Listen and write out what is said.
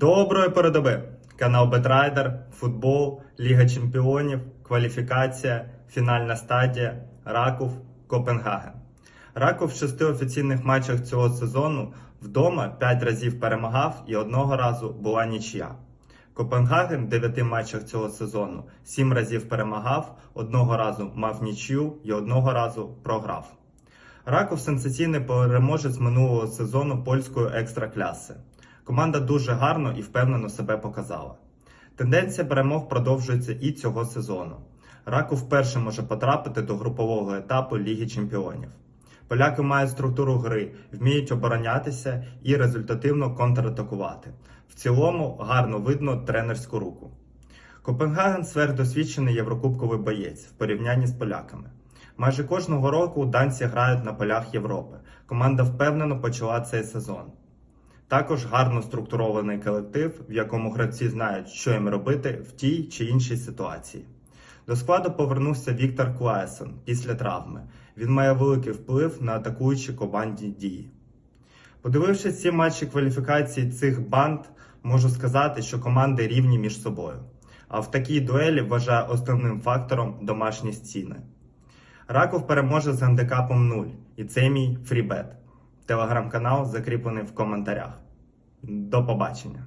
Доброї передоби! Канал Бетрайдер, футбол, Ліга Чемпіонів, кваліфікація, фінальна стадія, Раков, Копенгаген. Раков в шести офіційних матчах цього сезону вдома 5 разів перемагав і одного разу була нічия. Копенгаген в 9 матчах цього сезону 7 разів перемагав, одного разу мав нічию і одного разу програв. Раков сенсаційний переможець минулого сезону польської екстракляси. Команда дуже гарно і впевнено себе показала. Тенденція перемог продовжується і цього сезону. Раков вперше може потрапити до групового етапу Ліги Чемпіонів. Поляки мають структуру гри, вміють оборонятися і результативно контратакувати. В цілому гарно видно тренерську руку. Копенгаген сверхдосвідчений єврокубковий боєць в порівнянні з поляками. Майже кожного року данці грають на полях Європи. Команда впевнено почала цей сезон. Також гарно структурований колектив, в якому гравці знають, що їм робити в тій чи іншій ситуації. До складу повернувся Віктор Клаесен після травми. Він має великий вплив на атакуючі команді дії. Подивившись ці матчі кваліфікації цих банд, можу сказати, що команди рівні між собою. А в такій дуелі вважаю основним фактором домашні стіни. Раков переможе з гандикапом 0, і це мій фрібет. Телеграм-канал закріплений в коментарях. До побачення!